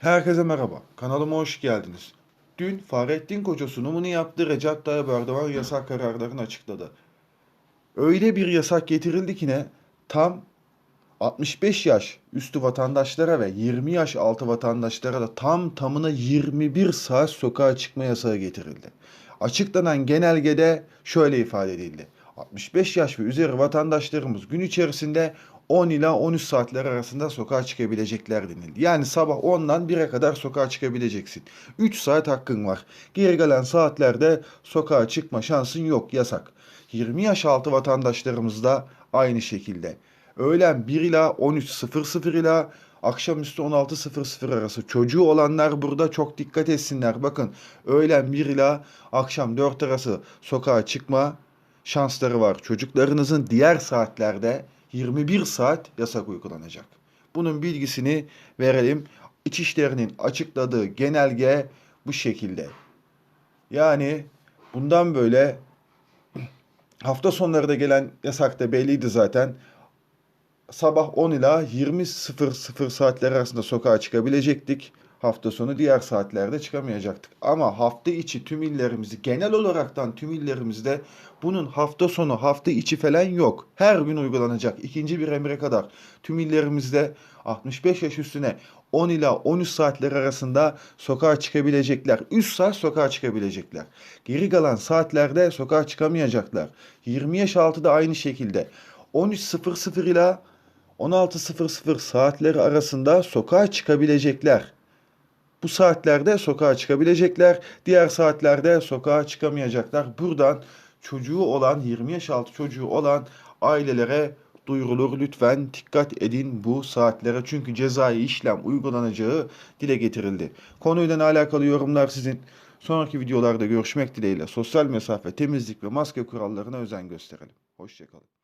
Herkese merhaba. Kanalıma hoş geldiniz. Dün Fahrettin Koca sunumunu yaptı. Recep Tayyip Erdoğan yasak kararlarını açıkladı. Öyle bir yasak getirildi ki ne? Tam 65 yaş üstü vatandaşlara ve 20 yaş altı vatandaşlara da tam tamına 21 saat sokağa çıkma yasağı getirildi. Açıklanan genelgede şöyle ifade edildi. 65 yaş ve üzeri vatandaşlarımız gün içerisinde 10 ila 13 saatler arasında sokağa çıkabilecekler denildi. Yani sabah 10'dan 1'e kadar sokağa çıkabileceksin. 3 saat hakkın var. Geri kalan saatlerde sokağa çıkma şansın yok, yasak. 20 yaş altı vatandaşlarımız da aynı şekilde. Öğlen 1 ila 13.00 ila akşamüstü 16.00 arası. Çocuğu olanlar burada çok dikkat etsinler. Bakın öğlen 1 ila akşam 4 arası sokağa çıkma şansları var. Çocuklarınızın diğer saatlerde 21 saat yasak uygulanacak. Bunun bilgisini verelim. İçişleri'nin açıkladığı genelge bu şekilde. Yani bundan böyle hafta sonları da gelen yasak da belliydi zaten. Sabah 10 ila 20.00 saatler arasında sokağa çıkabilecektik. Hafta sonu diğer saatlerde çıkamayacaktık. Ama hafta içi tüm illerimizi genel olaraktan tüm illerimizde bunun hafta sonu hafta içi falan yok. Her gün uygulanacak. İkinci bir emre kadar tüm illerimizde 65 yaş üstüne 10 ila 13 saatler arasında sokağa çıkabilecekler. 3 saat sokağa çıkabilecekler. Geri kalan saatlerde sokağa çıkamayacaklar. 20 yaş altı da aynı şekilde. 13.00 ila 16.00 saatleri arasında sokağa çıkabilecekler. Bu saatlerde sokağa çıkabilecekler. Diğer saatlerde sokağa çıkamayacaklar. Buradan çocuğu olan 20 yaş altı çocuğu olan ailelere duyurulur. Lütfen dikkat edin bu saatlere. Çünkü cezai işlem uygulanacağı dile getirildi. Konuyla alakalı yorumlar sizin. Sonraki videolarda görüşmek dileğiyle sosyal mesafe, temizlik ve maske kurallarına özen gösterelim. Hoşçakalın.